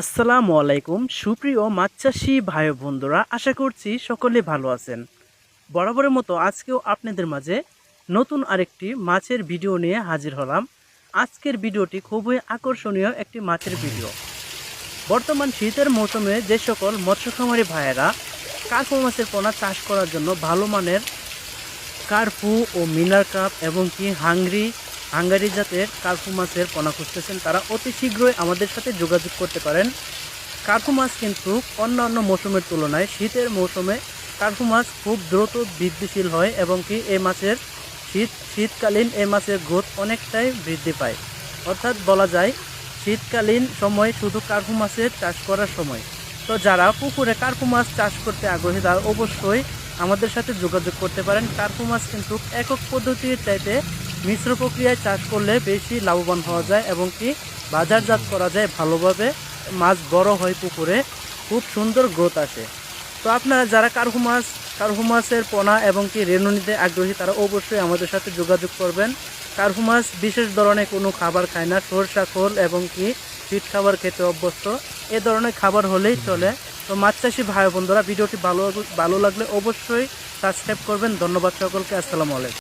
আসসালামু আলাইকুম, সুপ্রিয় মাছ চাষি ভাই বন্ধুরা, আশা করছি সকলে ভালো আছেন। বরাবরের মতো আজকেও আপনাদের মাঝে নতুন আরেকটি মাছের ভিডিও নিয়ে হাজির হলাম। আজকের ভিডিওটি খুবই আকর্ষণীয় একটি মাছের ভিডিও। বর্তমান শীতের মৌসুমে যে সকল মৎস্য খামারি ভাইয়েরা কার্পু মাছের পোনা চাষ করার জন্য ভালো মানের কার্পু ও মিনার কাপ এবং কি হাঙ্গরি হাঙ্গারি জাতের কার্পু মাছের পোনা খুঁজতেছেন। তারা অতি শীঘ্রই আমাদের সাথে যোগাযোগ করতে পারেন। কার্পু মাছ কিন্তু অন্যান্য মৌসুমের তুলনায় শীতের মৌসুমে কার্পু মাছ খুব দ্রুত বৃদ্ধিশীল হয় এবং কি এই মাছের শীত শীতকালীন এই মাছের গ্রোথ অনেকটাই বৃদ্ধি পায়। অর্থাৎ বলা যায়, শীতকালীন সময় শুধু কার্পু মাছের চাষ করার সময়। তো যারা পুকুরে কার্পু মাছ চাষ করতে আগ্রহী, তারা অবশ্যই আমাদের সাথে যোগাযোগ করতে পারেন। কার্পু মাছ কিন্তু একক পদ্ধতির চাইতে মিশ্র প্রক্রিয়ায় চাষ করলে বেশি লাভবান হওয়া যায় এবং কি বাজারজাত করা যায় ভালোভাবে। মাছ বড় হয় পুকুরে, খুব সুন্দর গ্রোথ আসে। তো আপনারা যারা কার্পু মাছ কার্পু মাছের পোনা এবং কি রেণু নিতে আগ্রহী, তারা অবশ্যই আমাদের সাথে যোগাযোগ করবেন। কার্পু মাছ বিশেষ ধরনের কোনো খাবার খায় না, সরষা, খোল এবং কি পিট খাবার খেতে অভ্যস্ত। এ ধরনের খাবার হলেই চলে। তো মাছ চাষি ভাই বোনরা, ভিডিওটি ভালো ভালো লাগলে অবশ্যই সাবস্ক্রাইব করবেন। ধন্যবাদ সকলকে, আসসালামু আলাইকুম।